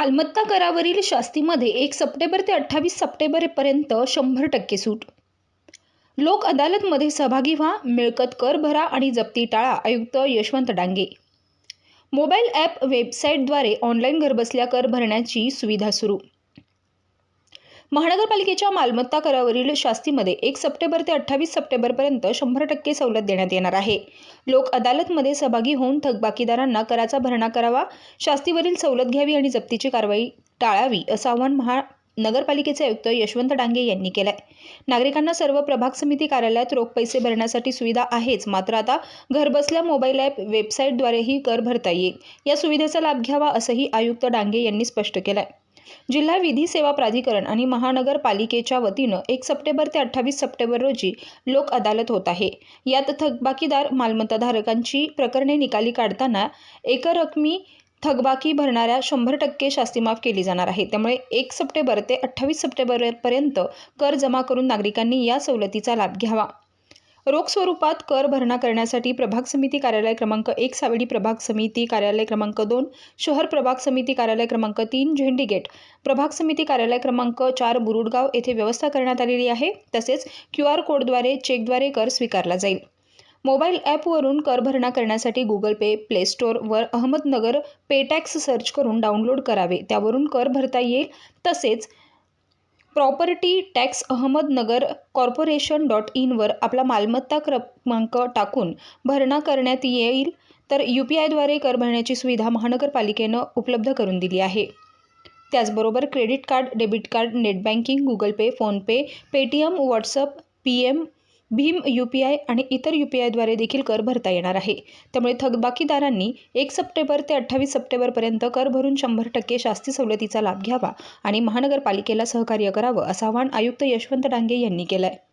मालमत्ता करावरील शास्तीमध्ये एक सप्टेंबर ते अठ्ठावीस सप्टेंबरपर्यंत शंभर टक्के सूट. लोक अदालतमध्ये सहभागी व्हा मिळकत कर भरा आणि जप्ती टाळा आयुक्त यशवंत डांगे. मोबाईल ॲप वेबसाईटद्वारे ऑनलाईन घरबसल्या कर भरण्याची सुविधा सुरू. महानगरपालिकेच्या मालमत्ता करावरील शास्तीमध्ये एक सप्टेंबर ते अठ्ठावीस सप्टेंबरपर्यंत शंभर टक्के सवलत देण्यात येणार आहे. लोक अदालतमध्ये सहभागी होऊन थकबाकीदारांना कराचा भरणा करावा शास्तीवरील सवलत घ्यावी आणि जप्तीची कारवाई टाळावी असं आवाहन महानगरपालिकेचे आयुक्त यशवंत डांगे यांनी केलंय. नागरिकांना सर्व प्रभाग समिती कार्यालयात रोख पैसे भरण्यासाठी सुविधा आहेच मात्र आता घरबसल्या मोबाईल ॲप वेबसाईटद्वारेही कर भरता येईल. या सुविधेचा लाभ घ्यावा असंही आयुक्त डांगे यांनी स्पष्ट केलं आहे जिल्हा विधी सेवा प्राधिकरण आणि महानगरपालिकेच्या वतीनं एक सप्टेंबर ते अठ्ठावीस सप्टेंबर रोजी लोक अदालत होत आहे. यात थकबाकीदार मालमत्ताधारकांची प्रकरणे निकाली काढताना एकरकमी थकबाकी भरणाऱ्या शंभर टक्के शास्ती माफ केली जाणार आहे. त्यामुळे एक सप्टेंबर ते अठ्ठावीस सप्टेंबरपर्यंत कर जमा करून नागरिकांनी या सवलतीचा लाभ घ्यावा. रोख स्वरूपात कर भरणा करण्यासाठी प्रभाग समिती कार्यालय क्रमांक एक सावडी प्रभाग समिती कार्यालय क्रमांक दोन शहर प्रभाग समिती कार्यालय क्रमांक तीन झेंडी गेट. प्रभाग समिती कार्यालय क्रमांक चार बुरुडगाव येथे व्यवस्था करण्यात आलेली आहे. तसेच क्यू आर कोडद्वारे चेकद्वारे कर स्वीकारला जाईल. मोबाईल ॲपवरून कर भरणा करण्यासाठी गुगल पे प्ले स्टोअरवर अहमदनगर पेटॅक्स सर्च करून डाउनलोड करावे. त्यावरून कर भरता येईल. तसेच property tax Ahmednagar corporation dot इनवर आपला मालमत्ता क्रमांक टाकून भरणा करण्यात येईल तर यू पी आयद्वारे कर भरण्याची सुविधा महानगरपालिकेनं उपलब्ध करून दिली आहे. त्याचबरोबर credit card debit card net banking Google pay PhonePe Paytm WhatsApp P M Bhim U P I आणि इतर यू पी आयद्वारे देखील कर भरता येणार आहे. त्यामुळे थकबाकीदारांनी एक सप्टेंबर ते अठ्ठावीस सप्टेंबरपर्यंत कर भरून शंभर टक्के शास्ती सवलतीचा लाभ घ्यावा आणि महानगरपालिकेला सहकार्य करावं असं आवाहन आयुक्त यशवंत डांगे यांनी केलं आहे